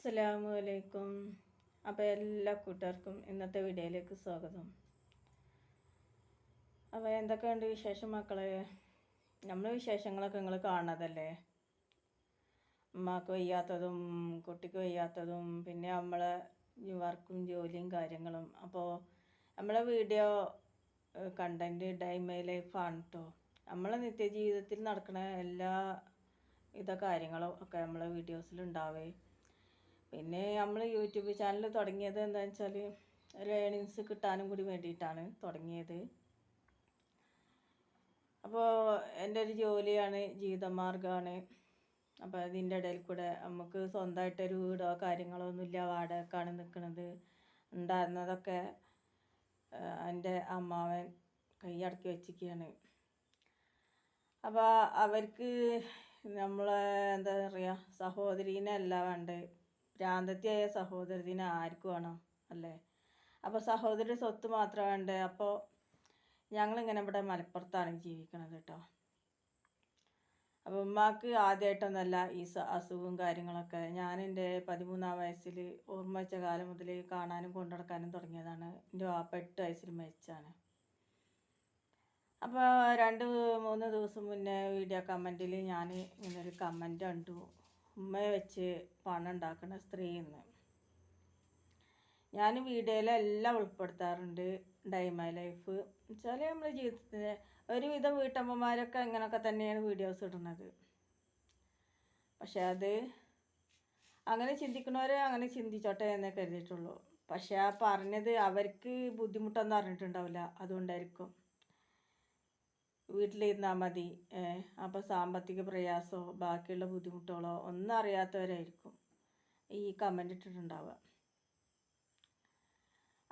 അസ്സലാമു അലൈക്കും അപ്പോൾ എല്ലാ കൂട്ടുകാർക്കും ഇന്നത്തെ വീഡിയോയിലേക്ക് സ്വാഗതം. അപ്പോൾ എന്തൊക്കെയുണ്ട് വിശേഷം മക്കളെ? നമ്മൾ വിശേഷങ്ങളൊക്കെ നിങ്ങൾ കാണുന്നതല്ലേ അമ്മയ്ക്ക് വയ്യാത്തതും കുട്ടിക്ക് വയ്യാത്തതും പിന്നെ നമ്മളെ വർക്കും ജോലിയും കാര്യങ്ങളും. അപ്പോൾ നമ്മളെ വീഡിയോ കണ്ടന്റ് ഡൈമൈ ലൈഫാണ് കേട്ടോ നമ്മളെ നിത്യജീവിതത്തിൽ നടക്കുന്ന എല്ലാ ഇത കാര്യങ്ങളും ഒക്കെ നമ്മളെ വീഡിയോസിൽ ഉണ്ടാവേ. പിന്നെ നമ്മൾ യൂട്യൂബ് ചാനൽ തുടങ്ങിയത് എന്താണെന്ന് വെച്ചാൽ ഒരു ഏണിങ്സ് കിട്ടാനും കൂടി വേണ്ടിയിട്ടാണ് തുടങ്ങിയത്. അപ്പോൾ എന്റെ ഒരു ജോലിയാണ് ജീവിതമാർഗമാണ് അപ്പോൾ അതിന്റെ ഇടയിൽ കൂടെ നമുക്ക് സ്വന്തമായിട്ടൊരു വീടോ കാര്യങ്ങളോ ഒന്നുമില്ല വാടകക്കാണ് നിൽക്കുന്നത് ഉണ്ടായിരുന്നതൊക്കെ എന്റെ അമ്മാവൻ കൈയടക്കി വെച്ചിരിക്കുകയാണ്. അപ്പോൾ അവർക്ക് നമ്മളെ എന്താ പറയുക സഹോദരീനെ അല്ല വേണ്ടത്. ഭ്രാന്തത്തിയായ സഹോദരത്തിന് ആർക്ക് വേണം അല്ലേ? അപ്പോൾ സഹോദരിയുടെ സ്വത്ത് മാത്രം വേണ്ടേ? അപ്പോൾ ഞങ്ങളിങ്ങനെ ഇവിടെ മലപ്പുറത്താണ് ജീവിക്കണത് കേട്ടോ. അപ്പോൾ ഉമ്മാക്ക് ആദ്യമായിട്ടൊന്നല്ല ഈ അസുഖവും കാര്യങ്ങളൊക്കെ. ഞാൻ എന്റെ പതിമൂന്നാം വയസ്സിൽ ഓർമ്മ വെച്ച കാലം മുതൽ കാണാനും കൊണ്ടുനടക്കാനും തുടങ്ങിയതാണ്. എന്റെ വാപ്പ എട്ട് വയസ്സിൽ മരിച്ചാണ്. അപ്പോൾ രണ്ട് മൂന്ന് ദിവസം മുന്നേ വീഡിയോ കമന്റിൽ ഞാൻ ഇങ്ങനൊരു കമന്റ് കണ്ടു. ഉമ്മയെ വെച്ച് പണം ഉണ്ടാക്കുന്ന സ്ത്രീ എന്ന് ഞാൻ വീഡിയോയിലെല്ലാം ഉൾപ്പെടുത്താറുണ്ട് ഡൈമ ലൈഫ്. വെച്ചാൽ നമ്മുടെ ജീവിതത്തിന്റെ ഒരുവിധം വീട്ടമ്മമാരൊക്കെ അങ്ങനെയൊക്കെ തന്നെയാണ് വീഡിയോസ് ഇടുന്നത്. പക്ഷേ അത് അങ്ങനെ ചിന്തിക്കുന്നവരെ അങ്ങനെ ചിന്തിച്ചോട്ടെ എന്നേ കരുതിയിട്ടുള്ളൂ. പക്ഷേ ആ പറഞ്ഞത് അവർക്ക് ബുദ്ധിമുട്ടൊന്നും അറിഞ്ഞിട്ടുണ്ടാവില്ല. അതുകൊണ്ടായിരിക്കും വീട്ടിലിരുന്നാൽ മതി. അപ്പോൾ സാമ്പത്തിക പ്രയാസമോ ബാക്കിയുള്ള ബുദ്ധിമുട്ടുകളോ ഒന്നും അറിയാത്തവരായിരിക്കും ഈ കമന്റ് ഇട്ടിട്ടുണ്ടാവുക.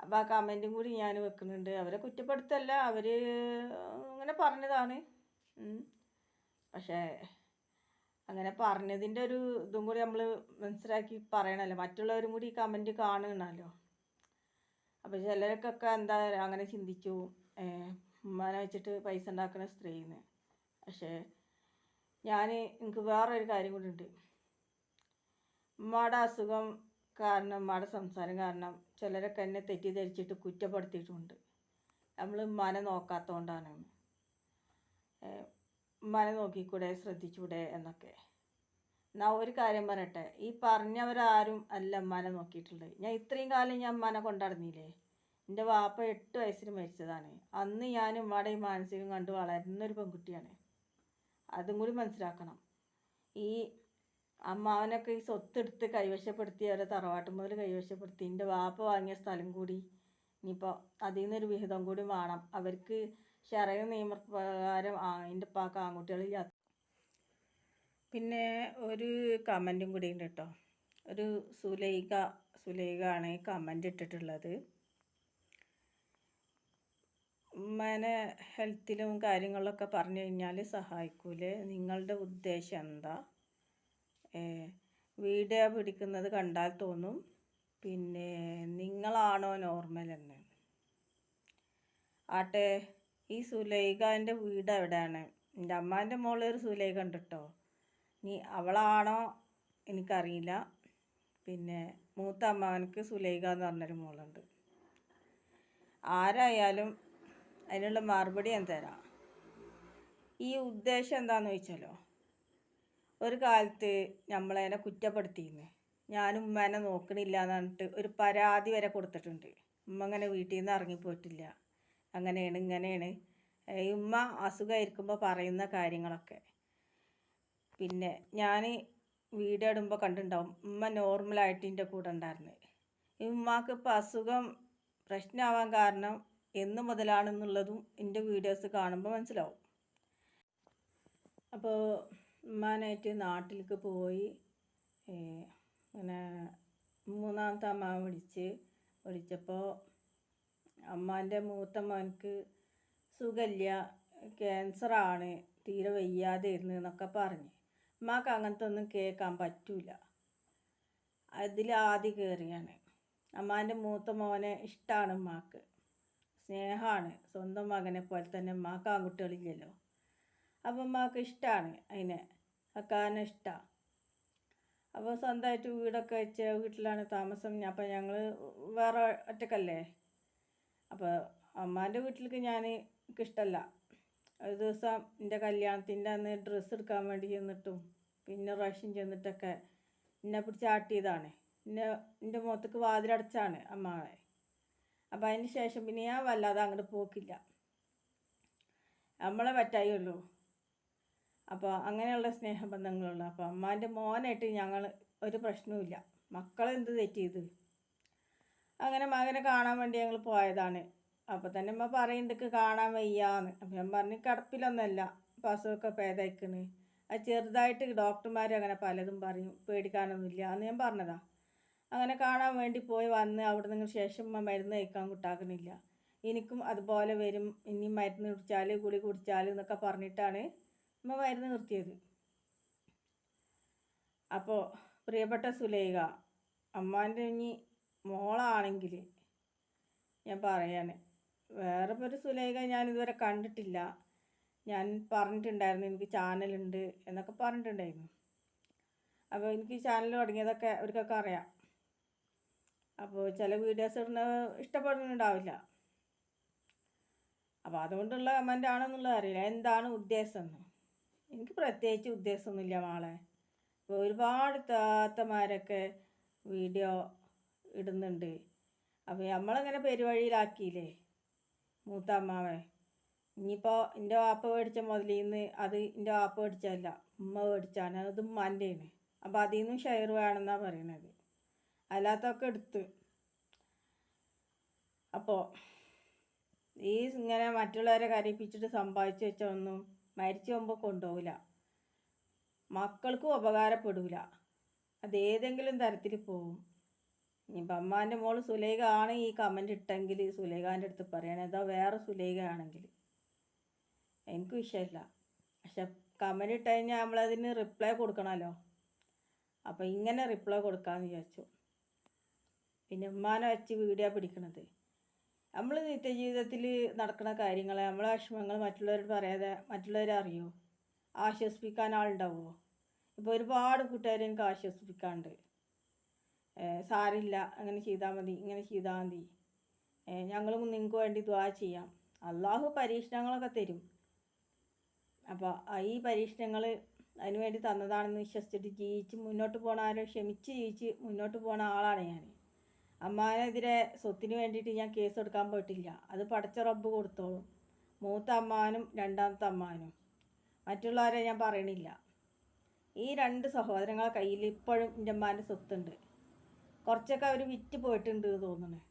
അപ്പോൾ ആ കമന്റും കൂടി ഞാൻ വെക്കുന്നുണ്ട്. അവരെ കുറ്റപ്പെടുത്തല്ല അവർ അങ്ങനെ പറഞ്ഞതാണ്. പക്ഷേ അങ്ങനെ പറഞ്ഞതിന്റെ ഒരു ഇതും കൂടി നമ്മൾ മനസ്സിലാക്കി പറയണമല്ലോ മറ്റുള്ളവരും കൂടി ഈ കമന്റ് കാണണമല്ലോ അപ്പോൾ ചിലർക്കൊക്കെ എന്താ അങ്ങനെ ചിന്തിച്ചു. ഉമ്മാനെ വെച്ചിട്ട് പൈസ ഉണ്ടാക്കുന്ന സ്ത്രീന്ന്. പക്ഷേ ഞാൻ എനിക്ക് വേറൊരു കാര്യം കൂടി ഉണ്ട്. ഉമ്മയുടെ അസുഖം കാരണം ഉമ്മയുടെ സംസാരം കാരണം ചിലരൊക്കെ എന്നെ തെറ്റിദ്ധരിച്ചിട്ട് കുറ്റപ്പെടുത്തിയിട്ടുണ്ട്. നമ്മൾ ഉമ്മാനെ നോക്കാത്തതുകൊണ്ടാണ് ഉമ്മാനെ നോക്കിക്കൂടെ ശ്രദ്ധിച്ചൂടെ എന്നൊക്കെ. എന്നാൽ ഒരു കാര്യം പറയട്ടെ. ഈ പറഞ്ഞവരാരും അല്ല ഉമ്മാനെ നോക്കിയിട്ടുള്ളത്. ഞാൻ ഇത്രയും കാലം ഞാൻ ഉമ്മാനെ കൊണ്ടുനടന്നില്ലേ എന്റെ വാപ്പ എട്ട് വയസ്സിൽ മരിച്ചതാണ്. അന്ന് ഞാൻ ഉമ്മയുടെ ഈ മാനസികം കണ്ട് വളരുന്നൊരു പെൺകുട്ടിയാണ്. അതും കൂടി മനസ്സിലാക്കണം. ഈ അമ്മാവനൊക്കെ ഈ സ്വത്തെടുത്ത് കൈവശപ്പെടുത്തി അവരെ തറവാട്ട് മുതൽ കൈവശപ്പെടുത്തി. എന്റെ വാപ്പ വാങ്ങിയ സ്ഥലം കൂടി ഇനിയിപ്പോൾ അതിൽ നിന്നൊരു വിഹിതം കൂടി വേണം. അവർക്ക് ശരയ നിയമപ്രകാരം എന്റെ പാക്ക് ആൺകുട്ടികളില്ല പിന്നെ ഒരു കമന്റും കൂടി ഉണ്ട് കേട്ടോ. ഒരു സുലൈഖ സുലൈഖ ആണ് ഈ കമന്റ് ഇട്ടിട്ടുള്ളത്. ഉമ്മേനെ ഹെൽത്തിലും കാര്യങ്ങളിലൊക്കെ പറഞ്ഞു കഴിഞ്ഞാൽ സഹായിക്കൂലേ? നിങ്ങളുടെ ഉദ്ദേശം എന്താ? വീഡിയോ പിടിക്കുന്നത് കണ്ടാൽ തോന്നും. പിന്നെ നിങ്ങളാണോ നോർമൽ എന്ന്? ആട്ടെ ഈ സുലൈഖാന്റെ വീട് എവിടെയാണ്? എന്റെ അമ്മാന്റെ മോളിൽ ഒരു സുലൈഖ ഉണ്ട് കേട്ടോ നീ അവളാണോ? എനിക്കറിയില്ല. പിന്നെ മൂത്ത അമ്മാവനക്ക് സുലൈഖ എന്ന് പറഞ്ഞൊരു മോളുണ്ട്. ആരായാലും അതിനുള്ള മറുപടി ഞാൻ തരാം. ഈ ഉദ്ദേശം എന്താണെന്ന് ചോദിച്ചാലോ? ഒരു കാലത്ത് നമ്മളതിനെ കുറ്റപ്പെടുത്തിയിരുന്നു ഞാനും ഉമ്മേനെ നോക്കണില്ല എന്ന് പറഞ്ഞിട്ട് ഒരു പരാതി വരെ കൊടുത്തിട്ടുണ്ട്. ഉമ്മ അങ്ങനെ വീട്ടിൽ നിന്ന് ഇറങ്ങിപ്പോയിട്ടില്ല. അങ്ങനെയാണ് ഇങ്ങനെയാണ്. ഉമ്മ അസുഖമായിരിക്കുമ്പോൾ പറയുന്ന കാര്യങ്ങളൊക്കെ. പിന്നെ ഞാൻ വീഡിയോ ഇടുമ്പോൾ കണ്ടിട്ടുണ്ടാവും ഉമ്മ നോർമലായിട്ട് എന്റെ കൂടെ ഉണ്ടായിരുന്നത് ഈ ഉമ്മാക്ക് ഇപ്പോൾ അസുഖം പ്രശ്നമാവാൻ കാരണം എന്ന് മുതലാണെന്നുള്ളതും എന്റെ വീഡിയോസ് കാണുമ്പോൾ മനസ്സിലാവും. അപ്പോൾ ഉമ്മാനായിട്ട് നാട്ടിലേക്ക് പോയി ഇങ്ങനെ മൂന്നാമത്തെ അമ്മ വിളിച്ച് വിളിച്ചപ്പോൾ അമ്മാന്റെ മൂത്ത മോനക്ക് സുഖമില്ല ക്യാൻസറാണ് തീരെ വയ്യാതെ ഇരുന്ന് എന്നൊക്കെ പറഞ്ഞ്. ഉമ്മാക്ക് അങ്ങനത്തെ ഒന്നും കേൾക്കാൻ പറ്റൂല. അതിൽ ആദ്യം കയറിയാണ്. അമ്മാന്റെ മൂത്ത മോനെ ഇഷ്ടമാണ് ഉമ്മാക്ക്. സ്നേഹമാണ് സ്വന്തം മകനെ പോലെ തന്നെ ഉമ്മാക്ക് ആൺകുട്ടികളില്ലല്ലോ. അപ്പം ഉമ്മാക്ക് ഇഷ്ടമാണ് അതിനെ. വെക്കാനും ഇഷ്ടമാണ് അപ്പോൾ സ്വന്തമായിട്ട് വീടൊക്കെ വെച്ച് വീട്ടിലാണ് താമസം. അപ്പോൾ ഞങ്ങൾ വേറെ ഒറ്റക്കല്ലേ? അപ്പോൾ അമ്മാന്റെ വീട്ടിലേക്ക് ഞാൻ എനിക്കിഷ്ടമല്ല ഒരു ദിവസം എന്റെ കല്യാണത്തിന്റെ അന്ന് ഡ്രസ്സ് എടുക്കാൻ വേണ്ടി ചെന്നിട്ടും പിന്നെ റേഷൻ ചെന്നിട്ടൊക്കെ എന്നെ പിടിച്ച് ആട്ടിയതാണ്. എന്നെ എന്റെ മുഖത്തേക്ക് വാതിലടച്ചാണ് അമ്മാവെ അപ്പം അതിന് ശേഷം പിന്നെ ഞാൻ വല്ലാതെ അങ്ങോട്ട് പോക്കില്ല. നമ്മളെ പറ്റായുള്ളൂ. അപ്പോൾ അങ്ങനെയുള്ള സ്നേഹബന്ധങ്ങളുള്ള. അപ്പോൾ അമ്മാന്റെ മോനായിട്ട് ഞങ്ങൾ ഒരു പ്രശ്നവുമില്ല. മക്കളെന്ത് തെറ്റ് ചെയ്ത്? അങ്ങനെ മകനെ കാണാൻ വേണ്ടി ഞങ്ങൾ പോയതാണ്. അപ്പോൾ തന്നെ അമ്മ പറയുന്നുണ്ട് കാണാൻ വയ്യാന്ന്. അപ്പം ഞാൻ പറഞ്ഞു കിടപ്പിലൊന്നല്ല അപ്പോൾ അസുഖമൊക്കെ ഭേദമായിക്കണ് അത് ചെറുതായിട്ട് ഡോക്ടർമാർ അങ്ങനെ പലതും പറയും. പേടിക്കാനൊന്നുമില്ല എന്ന് ഞാൻ പറഞ്ഞതാ. അങ്ങനെ കാണാൻ വേണ്ടി പോയി വന്ന് അവിടെ നിന്ന് ശേഷം മരുന്ന് കഴിക്കാൻ കൂട്ടാക്കണില്ല എനിക്കും അതുപോലെ വരും. ഇനി മരുന്ന് കുടിച്ചാൽ ഗുളി കുടിച്ചാൽ എന്നൊക്കെ പറഞ്ഞിട്ടാണ് അമ്മ മരുന്ന് നിർത്തിയത്. അപ്പോൾ പ്രിയപ്പെട്ട സുലേഖ അമ്മാന്റെ ഇനി മോളാണെങ്കിൽ ഞാൻ പറയാണ് വേറെ ഒരു സുലേഖ ഞാൻ ഇതുവരെ കണ്ടിട്ടില്ല. ഞാൻ പറഞ്ഞിട്ടുണ്ടായിരുന്നു എനിക്ക് ചാനലുണ്ട് എന്നൊക്കെ പറഞ്ഞിട്ടുണ്ടായിരുന്നു. അപ്പോൾ എനിക്ക് ചാനൽ തുടങ്ങിയതൊക്കെ അവർക്കൊക്കെ അറിയാം. അപ്പോൾ ചില വീഡിയോസ് ഇടുന്ന ഇഷ്ടപ്പെടുന്നുണ്ടാവില്ല. അപ്പോൾ അതുകൊണ്ടുള്ള കമന്റ് ആണെന്നുള്ളത് അറിയില്ല. എന്താണ് ഉദ്ദേശം എന്ന് എനിക്ക് പ്രത്യേകിച്ച് ഉദ്ദേശമൊന്നുമില്ല മാളെ. ഇപ്പോൾ ഒരുപാട് താത്തമാരൊക്കെ വീഡിയോ ഇടുന്നുണ്ട്. അപ്പോൾ നമ്മളങ്ങനെ പെരുവഴിയിലാക്കിയില്ലേ മൂത്ത അമ്മാവെ ഇനിയിപ്പോൾ എന്റെ വാപ്പ മേടിച്ച മുതലിൽ നിന്ന് അത് എന്റെ വാപ്പ മേടിച്ചതല്ല ഉമ്മ മേടിച്ചാണ് അത് ഉമ്മാന്റെയാണ് അപ്പോൾ അതിൽ നിന്നും ഷെയർ വേണമെന്നാണ് പറയണത്. അല്ലാത്തൊക്കെ എടുത്ത്. അപ്പോൾ ഈ ഇങ്ങനെ മറ്റുള്ളവരെ കരയിപ്പിച്ചിട്ട് സമ്പാദിച്ചു വെച്ച ഒന്നും മരിച്ചു പോകുമ്പോൾ കൊണ്ടുപോകില്ല മക്കൾക്കും ഉപകാരപ്പെടില്ല അതേതെങ്കിലും തരത്തിൽ പോവും. ഇനിയിപ്പോൾ അമ്മാന്റെ മോൾ സുലേഖ ആണ് ഈ കമന്റ് ഇട്ടെങ്കിൽ സുലേഖാന്റെ അടുത്ത് പറയണേ അതോ വേറെ സുലേഖ ആണെങ്കിൽ എനിക്ക് വിഷയമില്ല പക്ഷെ കമന്റ് ഇട്ട് കഴിഞ്ഞാൽ നമ്മളതിന് റിപ്ലൈ കൊടുക്കണമല്ലോ അപ്പോൾ ഇങ്ങനെ റിപ്ലൈ കൊടുക്കാമെന്ന് വിചാരിച്ചു. പിന്നെ ഉമ്മാനെ വെച്ച് വീഡിയോ പിടിക്കണത്. നമ്മൾ നിത്യജീവിതത്തിൽ നടക്കുന്ന കാര്യങ്ങൾ നമ്മളെ വിഷമങ്ങൾ മറ്റുള്ളവരോട് പറയാതെ മറ്റുള്ളവരെ അറിയോ? ആശ്വസിപ്പിക്കാൻ ആളുണ്ടാവുമോ ഇപ്പോൾ ഒരുപാട് കൂട്ടുകാർ എനിക്ക് ആശ്വസിപ്പിക്കാണ്ട്. സാരില്ല അങ്ങനെ ചെയ്താൽ മതി ഇങ്ങനെ ചെയ്താൽ മതി. ഞങ്ങളും നിങ്ങൾക്ക് വേണ്ടി ദ്വാ ചെയ്യാം. അള്ളാഹു പരീക്ഷണങ്ങളൊക്കെ തരും. അപ്പോൾ ഈ പരീക്ഷണങ്ങൾ അതിനുവേണ്ടി തന്നതാണെന്ന് വിശ്വസിച്ചിട്ട് ജീവിച്ച് മുന്നോട്ട് പോണ ആരോ ക്ഷമിച്ച് ജീവിച്ച് മുന്നോട്ട് പോണ ആളാണ് ഞാൻ അമ്മാനെതിരെ സ്വത്തിന് വേണ്ടിയിട്ട് ഞാൻ കേസ് എടുക്കാൻ പോയിട്ടില്ല. അത് പടച്ച റബ്ബ് കൊടുത്തോളും. മൂത്ത അമ്മാനും രണ്ടാമത്തെ അമ്മാനും. മറ്റുള്ളവരെ ഞാൻ പറയണില്ല. ഈ രണ്ട് സഹോദരങ്ങളെ കയ്യിൽ ഇപ്പോഴും എന്റെ അമ്മാന്റെ സ്വത്തുണ്ട്. കുറച്ചൊക്കെ അവർ വിറ്റ് പോയിട്ടുണ്ട് എന്ന് തോന്നുന്നു.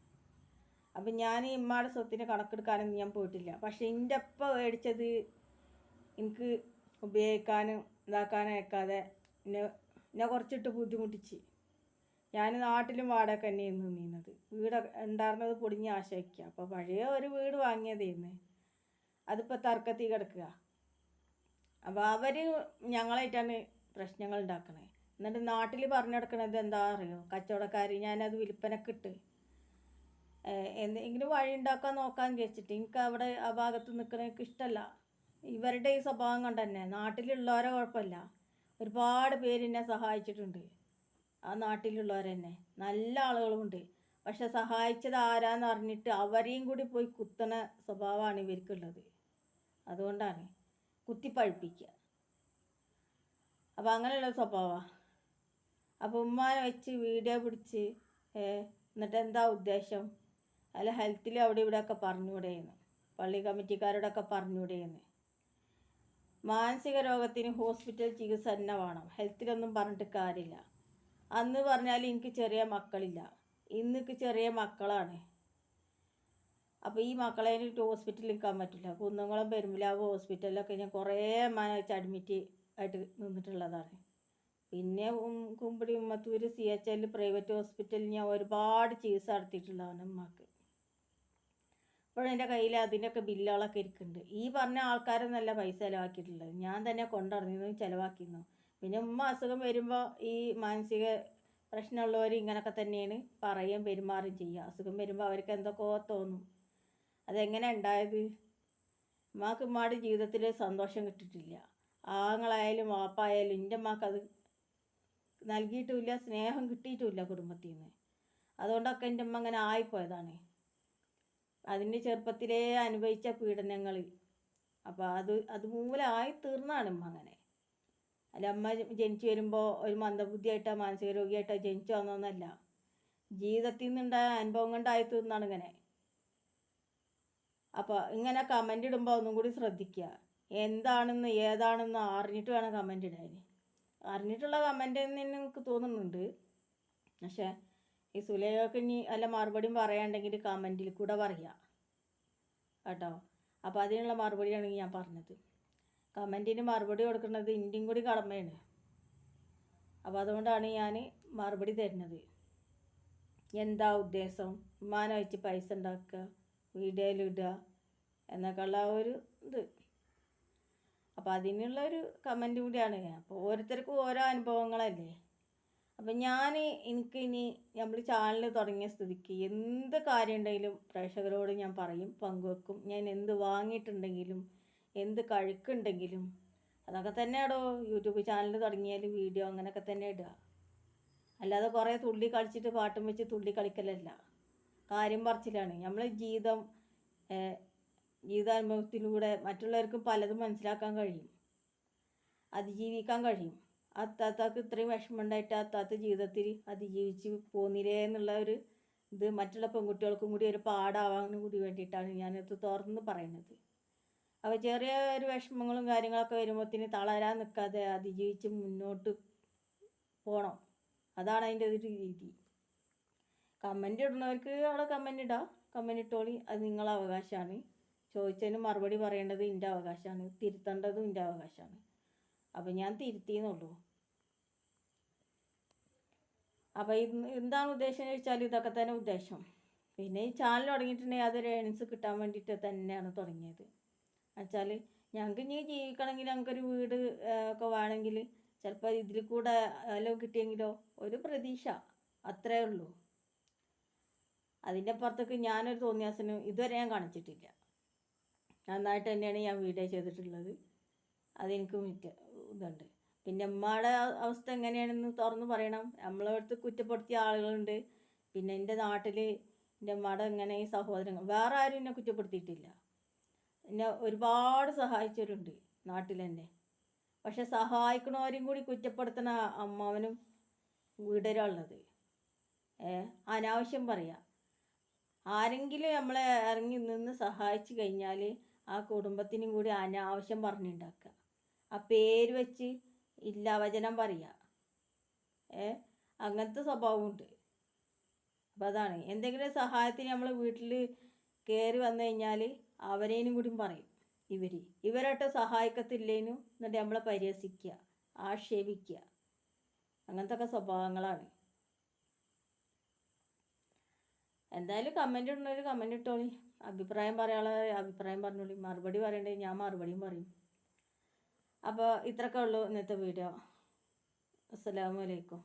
അപ്പം ഞാൻ ഈ ഇമ്മാടെ സ്വത്തിന് കണക്കെടുക്കാനൊന്നും ഞാൻ പോയിട്ടില്ല. പക്ഷേ എന്റെ അപ്പ മേടിച്ചത് എനിക്ക് ഉപയോഗിക്കാനും ഇതാക്കാനും അയക്കാതെ എന്നെ എന്നെ കുറച്ചിട്ട് ബുദ്ധിമുട്ടിച്ച്. ഞാൻ നാട്ടിലും വാടക തന്നെയാണ് നിന്നത് വീട് ഉണ്ടായിരുന്നത് പൊടിഞ്ഞ് ആശയ്ക്കുക അപ്പോൾ പഴയ ഒരു വീട് വാങ്ങിയതായിരുന്നു അതിപ്പോൾ തർക്കത്തിൽ കിടക്കുക. അപ്പോൾ അവർ ഞങ്ങളായിട്ടാണ് പ്രശ്നങ്ങൾ ഉണ്ടാക്കണേ. എന്നിട്ട് നാട്ടിൽ പറഞ്ഞു നടക്കണത് എന്താ അറിയോ? കച്ചവടക്കാർ ഞാനത് വിൽപ്പനക്ക് ഇട്ട് എന്തെങ്കിലും വഴി ഉണ്ടാക്കാൻ നോക്കാമെന്ന് വെച്ചിട്ട് എനിക്ക് അവിടെ ആ ഭാഗത്ത് നിൽക്കണ ഇഷ്ടമല്ല ഇവരുടെ ഈ സ്വഭാവം കൊണ്ട് തന്നെ നാട്ടിലുള്ളവരെ കുഴപ്പമില്ല. ഒരുപാട് പേര് എന്നെ സഹായിച്ചിട്ടുണ്ട്. ആ നാട്ടിലുള്ളവർ തന്നെ നല്ല ആളുകളുമുണ്ട്. പക്ഷെ സഹായിച്ചത് ആരാന്ന് അറിഞ്ഞിട്ട് അവരെയും കൂടി പോയി കുത്തണ സ്വഭാവമാണ് ഇവർക്കുള്ളത്. അതുകൊണ്ടാണ് കുത്തിപ്പഴിപ്പിക്കുക അപ്പോൾ അങ്ങനെയുള്ള സ്വഭാവമാണ് അപ്പോൾ ഉമ്മാനെ വെച്ച് വീഡിയോ പിടിച്ച് എന്നിട്ട് എന്താ ഉദ്ദേശം? അല്ല ഹെൽത്തിൽ അവിടെ ഇവിടെയൊക്കെ പറഞ്ഞുകൂടെയെന്ന് പള്ളി കമ്മിറ്റിക്കാരോടൊക്കെ പറഞ്ഞുകൂടെയെന്ന് മാനസിക രോഗത്തിന് ഹോസ്പിറ്റൽ ചികിത്സ തന്നെ വേണം. ഹെൽത്തിലൊന്നും പറഞ്ഞിട്ട് കാര്യമില്ല. അന്ന് പറഞ്ഞാൽ എനിക്ക് ചെറിയ മക്കളില്ല. ഇന്നിക്ക് ചെറിയ മക്കളാണ്. അപ്പോൾ ഈ മക്കളെ എനിക്ക് ഹോസ്പിറ്റലിൽ നിൽക്കാൻ പറ്റില്ല. കുന്നംകുളം പെരുമ്പിലാവ് ഹോസ്പിറ്റലിലൊക്കെ ഞാൻ കുറേ വെച്ച് അഡ്മിറ്റ് ആയിട്ട് നിന്നിട്ടുള്ളതാണ്. പിന്നെ Kumbidi Ummathur C H L private ഹോസ്പിറ്റലിൽ ഞാൻ ഒരുപാട് ചികിത്സ നടത്തിയിട്ടുള്ളതാണ് ഉമ്മക്ക്. എന്റെ കയ്യിൽ അതിന്റെയൊക്കെ ബില്ലുകളൊക്കെ ഇരിക്കുന്നുണ്ട്. ഈ പറഞ്ഞ ആൾക്കാരൊന്നല്ല പൈസ ചിലവാക്കിയിട്ടുള്ളത്. ഞാൻ തന്നെ കൊണ്ടുനടന്നിരുന്നു ചിലവാക്കിയിരുന്നു. പിന്നെ ഉമ്മ അസുഖം വരുമ്പോൾ ഈ മാനസിക പ്രശ്നമുള്ളവർ ഇങ്ങനെയൊക്കെ തന്നെയാണ് പറയുകയും പെരുമാറുകയും ചെയ്യുക. അസുഖം വരുമ്പോൾ അവർക്ക് എന്തൊക്കെയോ തോന്നും. അതെങ്ങനെ ഉണ്ടായത്? ഉമ്മാക്ക് ഉമ്മാടെ ജീവിതത്തിൽ സന്തോഷം കിട്ടിയിട്ടില്ല. ആങ്ങളായാലും വാപ്പായാലും എന്റെ ഉമ്മാക്ക് അത് നൽകിയിട്ടുമില്ല സ്നേഹം കിട്ടിയിട്ടുമില്ല കുടുംബത്തിൽ നിന്ന് അതുകൊണ്ടൊക്കെ എന്റെ ഉമ്മ അങ്ങനെ ആയിപ്പോയതാണ്. അതിന്റെ ചെറുപ്പത്തിലേ അനുഭവിച്ച പീഡനങ്ങൾ അപ്പോൾ അത് അത് ആയി തീർന്നാണ് ഉമ്മ അങ്ങനെ. അല്ല അമ്മ ജനിച്ചു വരുമ്പോൾ ഒരു മന്ദബുദ്ധിയായിട്ടോ മാനസിക രോഗിയായിട്ടോ ജനിച്ചു വന്നതൊന്നല്ല. ജീവിതത്തിൽ നിന്നുണ്ടായ അനുഭവം കൊണ്ടായി തീർന്നാണ് ഇങ്ങനെ. അപ്പോൾ ഇങ്ങനെ കമന്റ് ഇടുമ്പോൾ ഒന്നും കൂടി ശ്രദ്ധിക്കുക. എന്താണെന്ന് ഏതാണെന്ന് അറിഞ്ഞിട്ട് വേണം കമന്റ് ഇടാൻ. അറിഞ്ഞിട്ടുള്ള കമന്റ് എന്ന് എനിക്ക് തോന്നുന്നുണ്ട്. പക്ഷേ ഈ സുലേഖക്ക് ഇനി അല്ല മറുപടിയും പറയാണ്ടെങ്കിൽ കമന്റിൽ കൂടെ പറയുക കേട്ടോ? അപ്പോൾ അതിനുള്ള മറുപടിയാണ് ഞാൻ പറഞ്ഞത്. കമന്റിന് മറുപടി കൊടുക്കുന്നത് ഇന്റെയും കൂടി കടമയാണ്. അപ്പോൾ അതുകൊണ്ടാണ് ഞാൻ മറുപടി തരുന്നത്. എന്താ ഉദ്ദേശം? ഉമ്മാനെ വെച്ച് പൈസ ഉണ്ടാക്കുക വീഡിയോയിലിടുക എന്നൊക്കെയുള്ള ഒരു ഇത്. അപ്പോൾ അതിനുള്ള ഒരു കമന്റ് കൂടിയാണ്. അപ്പോൾ ഓരോരുത്തർക്കും ഓരോ അനുഭവങ്ങളല്ലേ? അപ്പം ഞാൻ എനിക്ക് ഇനി നമ്മൾ ചാനൽ തുടങ്ങിയ സ്ഥിതിക്ക് എന്ത് കാര്യം ഉണ്ടെങ്കിലും പ്രേക്ഷകരോട് ഞാൻ പറയും പങ്കുവെക്കും. ഞാൻ എന്ത് വാങ്ങിയിട്ടുണ്ടെങ്കിലും എന്ത് കഴുക്കുണ്ടെങ്കിലും. അതൊക്കെ തന്നെയാടോ യൂട്യൂബ് ചാനൽ തുടങ്ങിയാൽ വീഡിയോ അങ്ങനെയൊക്കെ തന്നെ ഇടുക. അല്ലാതെ കുറേ തുള്ളി കളിച്ചിട്ട് പാട്ടും വെച്ച് തുള്ളി കളിക്കലല്ല. കാര്യം പറച്ചിലാണ്. നമ്മൾ ജീവിതം ജീവിതാനുഭവത്തിലൂടെ മറ്റുള്ളവർക്ക് പലതും മനസ്സിലാക്കാൻ കഴിയും. അതിജീവിക്കാൻ കഴിയും. ആ താത്താക്ക് ഇത്രയും വിഷമം ഉണ്ടായിട്ട് ആ താത്ത ജീവിതത്തിൽ അതിജീവിച്ച് പോന്നില്ലേ എന്നുള്ള ഒരു ഇത് മറ്റുള്ള പെൺകുട്ടികൾക്കും കൂടി ഒരു പാടാവാനും കൂടി വേണ്ടിയിട്ടാണ് ഞാനിത് തുറന്ന് പറയുന്നത്. അപ്പോൾ ചെറിയ ഒരു വിഷമങ്ങളും കാര്യങ്ങളൊക്കെ വരുമ്പോഴത്തേന് തളരാൻ നിൽക്കാതെ അതിജീവിച്ച് മുന്നോട്ട് പോകണം അതാണ് അതിന്റെ ഒരു രീതി. കമന്റ് ഇടുന്നവർക്ക് അവിടെ കമന്റ് ഇടാം. കമന്റ് ഇട്ടോളി. അത് നിങ്ങളെ അവകാശമാണ്. ചോദിച്ചതിന് മറുപടി പറയേണ്ടത് എന്റെ അവകാശമാണ്. തിരുത്തേണ്ടതും എന്റെ അവകാശമാണ്. അപ്പം ഞാൻ തിരുത്തിയെന്നുള്ളൂ. അപ്പോൾ ഇന്ന് എന്താണ് ഉദ്ദേശം ചോദിച്ചാൽ ഇതൊക്കെ തന്നെ ഉദ്ദേശം. പിന്നെ ഈ ചാനൽ തുടങ്ങിയിട്ടുണ്ടെങ്കിൽ അതൊരു ഏണിങ്സ് കിട്ടാൻ വേണ്ടിയിട്ട് തന്നെയാണ് തുടങ്ങിയത്. വെച്ചാൽ ഞങ്ങൾക്ക് ഇനി ജീവിക്കണമെങ്കിൽ ഞങ്ങൾക്കൊരു വീട് ഒക്കെ വേണമെങ്കിൽ ചിലപ്പോൾ ഇതിൽ കൂടെ വല്ലതും കിട്ടിയെങ്കിലോ ഒരു പ്രതീക്ഷ. അത്രേ ഉള്ളൂ. അതിന്റെ അപ്പുറത്തേക്ക് ഞാനൊരു തോന്നിയാസനം ഇതുവരെ ഞാൻ കാണിച്ചിട്ടില്ല. നന്നായിട്ട് തന്നെയാണ് ഞാൻ വീഡിയോ ചെയ്തിട്ടുള്ളത്. അതെനിക്ക് മിറ്റ ഇതുണ്ട്. പിന്നെ ഉമ്മയുടെ അവസ്ഥ എങ്ങനെയാണെന്ന് തുറന്ന് പറയണം. നമ്മളെ അടുത്ത് കുറ്റപ്പെടുത്തിയ ആളുകളുണ്ട്. പിന്നെ എന്റെ നാട്ടിൽ എന്റെ ഉമ്മയുടെ എങ്ങനെ ഈ സഹോദരങ്ങൾ വേറെ ആരും എന്നെ കുറ്റപ്പെടുത്തിയിട്ടില്ല. എന്നെ ഒരുപാട് സഹായിച്ചവരുണ്ട് നാട്ടിൽ തന്നെ. പക്ഷെ സഹായിക്കണവരും കൂടി കുറ്റപ്പെടുത്തണ അമ്മാവനും വിടരുള്ളത് ഏ അനാവശ്യം പറയാം. ആരെങ്കിലും നമ്മളെ ഇറങ്ങി നിന്ന് സഹായിച്ചു കഴിഞ്ഞാൽ ആ കുടുംബത്തിനും കൂടി അനാവശ്യം പറഞ്ഞുണ്ടാക്കുക. ആ പേര് വെച്ച് ഇല്ലാവചനം പറയുക ഏ അങ്ങനത്തെ സ്വഭാവമുണ്ട്. അപ്പം അതാണ്. എന്തെങ്കിലും സഹായത്തിന് നമ്മൾ വീട്ടിൽ കയറി വന്നു കഴിഞ്ഞാൽ അവരേനും കൂടി പറയും ഇവർ ഇവരായിട്ട് സഹായിക്കത്തില്ലേനും? എന്നിട്ട് നമ്മളെ പരിഹസിക്കുക ആക്ഷേപിക്കുക അങ്ങനത്തെ ഒക്കെ സ്വഭാവങ്ങളാണ്. എന്തായാലും കമന്റ് ഇടുന്നവർ കമന്റ് ഇട്ടോളി. അഭിപ്രായം പറയാനുള്ള അഭിപ്രായം പറഞ്ഞോളി. മറുപടി പറയണ്ടേ? ഞാൻ മറുപടിയും പറയും. അപ്പോൾ ഇത്രയൊക്കെ ഉള്ളൂ ഇന്നത്തെ വീഡിയോ അസ്സലാമു അലൈക്കും.